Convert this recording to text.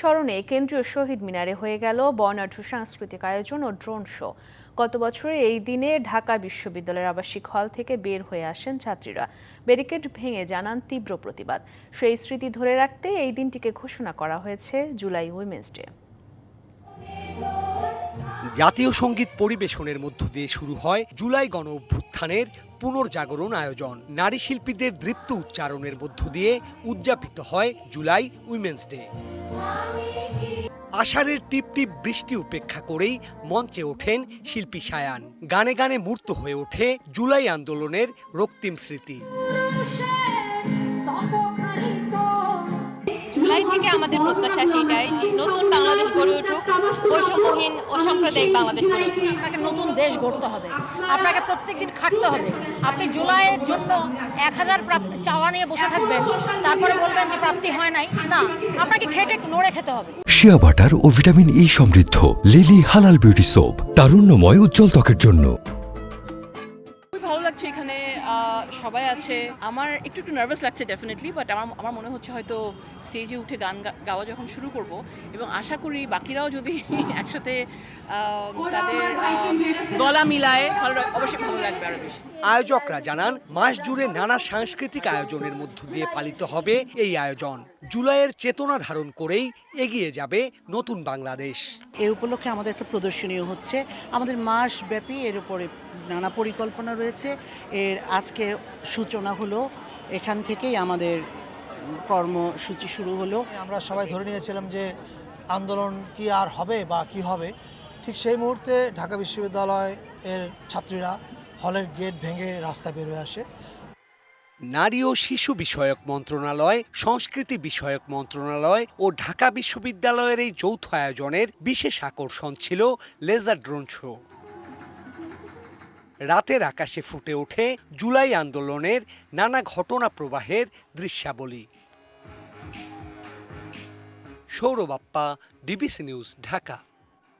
স্মরণে কেন্দ্রীয় শহীদ মিনারে হয়ে গেল বর্ণাঢ্য সাংস্কৃতিক আয়োজন ও ড্রোন শো। গত বছরে এই দিনে ঢাকা বিশ্ববিদ্যালয়ের আবাসিক হল থেকে বের হয়ে আসেন ছাত্রীরা। ব্যারিকেড ভেঙে জানান তীব্র প্রতিবাদ। সেই স্মৃতি ধরে রাখতে এই দিনটিকে ঘোষণা করা হয়েছে জুলাই উইমেন্স ডে। জাতীয় সংগীত পরিবেশনের মধ্য দিয়ে শুরু হয় জুলাই গণ অভ্যুত্থানের পুনর্জাগরণ আয়োজন। নারী শিল্পীদের দৃপ্ত উচ্চারণের মধ্য দিয়ে উদযাপিত হয় জুলাই উইমেন্স ডে। আষাঢ়ের টিপ টিপ বৃষ্টি উপেক্ষা করেই মঞ্চে ওঠেন শিল্পী সায়ান। গানে গানে মূর্ত হয়ে ওঠে জুলাই আন্দোলনের রক্তিম স্মৃতি। জুলাই থেকে আমাদের প্রত্যাশা সেটাই যে নতুন বাংলাদেশ গড়ে উঠুক, বৈষম্যহীন ও সাম্প্রদায়িক বাংলাদেশ গড়ে উঠুক। আপনাকে নতুন দেশ গড়তে হবে, আপনাকে প্রত্যেকদিন খাটতে হবে। আপনি জুলাইয়ের জন্য এক হাজার চাওয়া নিয়ে বসে থাকবেন, তারপরে বলবেন যে প্রাপ্তি হয় নাই। না, আপনাকে খেটে নড়ে খেতে হবে। শিয়া বাটার ও ভিটামিন ই সমৃদ্ধ, লিলি হালাল বিউটি সোপ, তারুণ্যময় উজ্জ্বল ত্বকের জন্য। সবাই আছে। আমার একটু একটু নার্ভাস লাগছে ডেফিনেটলি বাট আমার আমার মনে হচ্ছে হয়তো স্টেজে উঠে গান গা- গাওয়া যখন শুরু করব। এবং আশা করি বাকিরাও যদি একসাথে তাদের গলা মিলায় ভালো অবশ্যই ভালো লাগবে আরও বেশি। আয়োজকরা জানান মাস জুড়ে নানা সাংস্কৃতিক আয়োজনের মধ্য দিয়ে পালিত হবে এই আয়োজন। জুলাইয়ের চেতনা ধারণ করেই এগিয়ে যাবে নতুন বাংলাদেশ। এ উপলক্ষে আমাদের একটা প্রদর্শনীয় হচ্ছে। আমাদের মাস ব্যাপী এর উপরে নানা পরিকল্পনা রয়েছে। এর আজকে সূচনা হলো এখান থেকেই আমাদের কর্মসূচি শুরু হলো। আমরা সবাই ধরে নিয়েছিলাম যে আন্দোলন কি আর হবে বা কি হবে। ঠিক সেই মুহূর্তে ঢাকা বিশ্ববিদ্যালয় এর ছাত্রীরা হলের গেট ভেঙে রাস্তায় বের হয়ে আসে। নারী ও শিশু বিষয়ক মন্ত্রণালয় সংস্কৃতি বিষয়ক মন্ত্রণালয় ও ঢাকা বিশ্ববিদ্যালয়ের এই যৌথ আয়োজনের বিশেষ আকর্ষণ ছিল লেজার ড্রোন শো। রাতের আকাশে ফুটে ওঠে জুলাই আন্দোলনের নানা ঘটনা প্রবাহের দৃশ্যাবলী সৌরবাপ্পা ডিবিসি নিউজ ঢাকা।